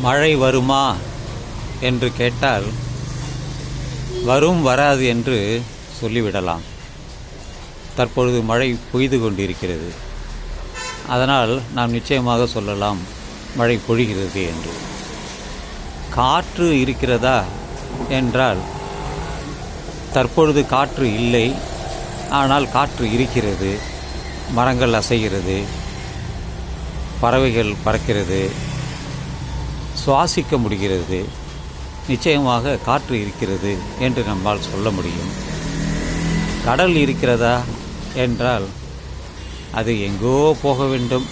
மழை வருமா என்று கேட்டால் வரும் வராது என்று சொல்லிவிடலாம். தற்பொழுது மழை பொய்து கொண்டிருக்கிறது. அதனால் நாம் நிச்சயமாக சொல்லலாம் மழை பொழிகிறது என்று. காற்று இருக்கிறதா என்றால் தற்பொழுது காற்று இல்லை. ஆனால் காற்று இருக்கிறது. மரங்கள் அசைகிறது. பறவைகள் பறக்கிறது. சுவாசிக்க முடிகிறது. நிச்சயமாக காற்று இருக்கிறது என்று நம்மால் சொல்ல முடியும். கடல் இருக்கிறதா என்றால் அது எங்கோ போக வேண்டும்.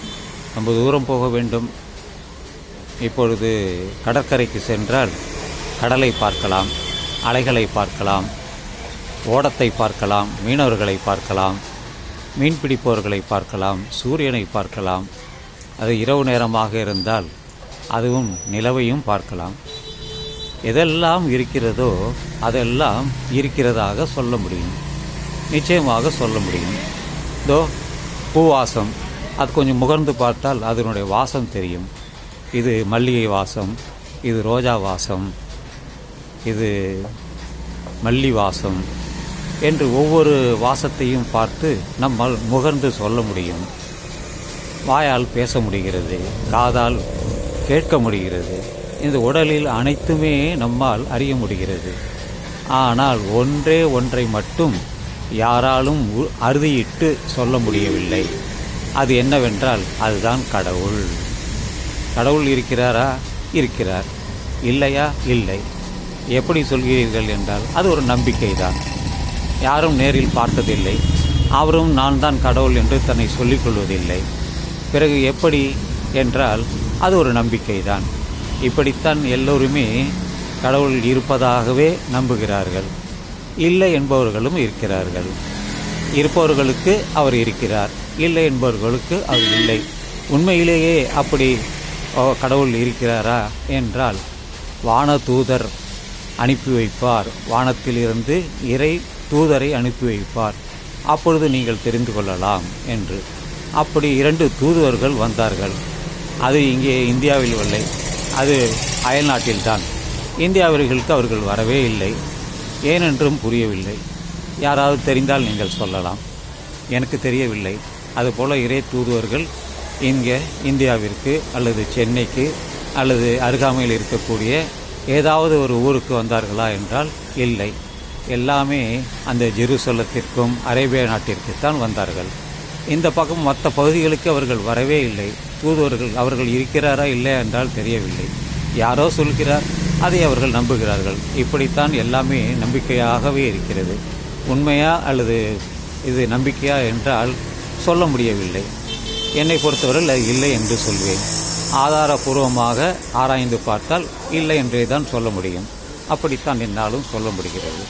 ரொம்ப தூரம் போக வேண்டும். இப்பொழுது கடற்கரைக்கு சென்றால் கடலை பார்க்கலாம் அலைகளை பார்க்கலாம் ஓடத்தை பார்க்கலாம் மீனவர்களை பார்க்கலாம் மீன் பிடிப்பவர்களை பார்க்கலாம் சூரியனை பார்க்கலாம். அது இரவு நேரமாக இருந்தால் அதுவும் நிலவையும் பார்க்கலாம். எதெல்லாம் இருக்கிறதோ அதெல்லாம் இருக்கிறதாக சொல்ல முடியும். நிச்சயமாக சொல்ல முடியும். இதோ பூவாசம். அது கொஞ்சம் முகர்ந்து பார்த்தால் அதனுடைய வாசம் தெரியும். இது மல்லிகை வாசம் இது ரோஜா வாசம் இது மல்லி வாசம் என்று ஒவ்வொரு வாசத்தையும் பார்த்து நம்மால் முகர்ந்து சொல்ல முடியும். வாயால் பேச முடிகிறது காதால் கேட்க முடிகிறது. இந்த உடலில் அனைத்துமே நம்மால் அறிய முடிகிறது. ஆனால் ஒன்றே ஒன்றை மட்டும் யாராலும் உ- அறுதியிட்டு சொல்ல முடியவில்லை. அது என்னவென்றால் அதுதான் கடவுள். கடவுள் இருக்கிறாரா? இருக்கிறார். இல்லையா? இல்லை. எப்படி சொல்கிறீர்கள் என்றால் அது ஒரு நம்பிக்கை தான் யாரும் நேரில் பார்த்ததில்லை. அவரும் நான் தான் கடவுள் என்று தன்னை சொல்லிக்கொள்வதில்லை பிறகு எப்படி என்றால் அது ஒரு நம்பிக்கை தான் இப்படித்தான் எல்லோருமே கடவுள் இருப்பதாகவே நம்புகிறார்கள். இல்லை என்பவர்களும் இருக்கிறார்கள். இருப்பவர்களுக்கு அவர் இருக்கிறார். இல்லை என்பவர்களுக்கு அவர் இல்லை. உண்மையிலேயே அப்படி கடவுள் இருக்கிறாரா என்றால் வான தூதர் அனுப்பி வைப்பார். வானத்திலிருந்து இறை தூதரை அனுப்பி வைப்பார். அப்பொழுது நீங்கள் தெரிந்து கொள்ளலாம் என்று. அப்படி இரண்டு தூதுவர்கள் வந்தார்கள். அது இங்கே இந்தியாவில் இல்லை. அது அயல்நாட்டில்தான் இந்தியாவர்களுக்கு அவர்கள் வரவே இல்லை. ஏனென்றும் புரியவில்லை. யாராவது தெரிந்தால் நீங்கள் சொல்லலாம். எனக்கு தெரியவில்லை. அதுபோல் இறை தூதுவர்கள் இங்கே இந்தியாவிற்கு அல்லது சென்னைக்கு அல்லது அருகாமையில் இருக்கக்கூடிய ஏதாவது ஒரு ஊருக்கு வந்தார்களா என்றால் இல்லை. எல்லாமே அந்த ஜெருசலத்திற்கும் அரேபியா நாட்டிற்குத்தான் வந்தார்கள். இந்த பக்கம் மற்ற பகுதிகளுக்கு அவர்கள் வரவே இல்லை. தூதுவர்கள் அவர்கள் இருக்கிறாரா இல்லையா என்றால் தெரியவில்லை. யாரோ சொல்கிறார் அதை அவர்கள் நம்புகிறார்கள். இப்படித்தான் எல்லாமே நம்பிக்கையாகவே இருக்கிறது. உண்மையா அல்லது இது நம்பிக்கையா என்றால் சொல்ல முடியவில்லை. என்னை பொறுத்தவரையில் அது இல்லை என்று சொல்வேன். ஆதாரபூர்வமாக ஆராய்ந்து பார்த்தால் இல்லை என்றே தான் சொல்ல முடியும். அப்படித்தான் என்னாலும் சொல்ல முடிகிறது.